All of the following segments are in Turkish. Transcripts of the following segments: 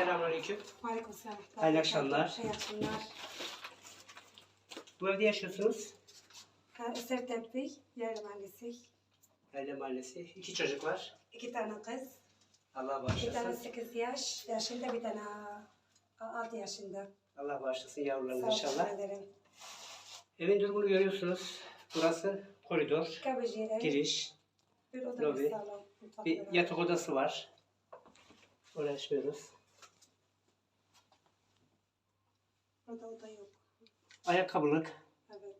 Selamünaleyküm. Aleykümselam. Hayırlı akşamlar. İyi akşamlar. Bu evde yaşıyorsunuz. Tepti, Yerli Mahallesi. Aile mahallesi. İki çocuk var. İki tane kız. Allah Bir tane bağışlasın. 8 yaş yaşında, bir tane 6 yaşında. Allah bağışlasın Sağ yavrularını olun inşallah. ederim. Evin durumunu görüyorsunuz. Burası koridor, Kabıcı ev. giriş. Bir lobi, bir yatak odası var. Oraya Orada oda yok. Ayakkabılık. Evet.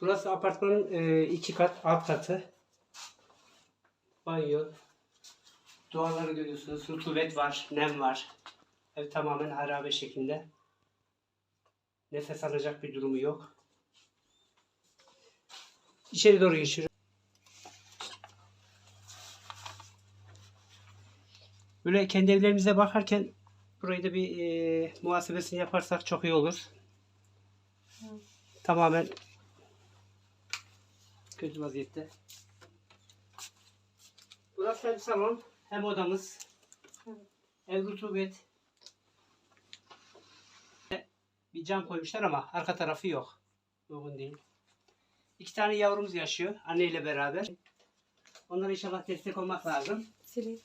Burası apartmanın e, iki kat, alt katı. Banyo. Duvarları görüyorsunuz. Rutubet var, nem var. Ev tamamen harabe şeklinde. Nefes alacak bir durumu yok. İçeri doğru geçiyorum. Böyle kendi evlerimize bakarken burayı da bir e, muhasebesini yaparsak çok iyi olur. Hı. Tamamen kötü vaziyette. Burası hem salon hem odamız. Evet. Ev rutubet. Bir cam koymuşlar ama arka tarafı yok. Uygun değil. İki tane yavrumuz yaşıyor anneyle beraber. Onlara inşallah destek olmak lazım. Silin.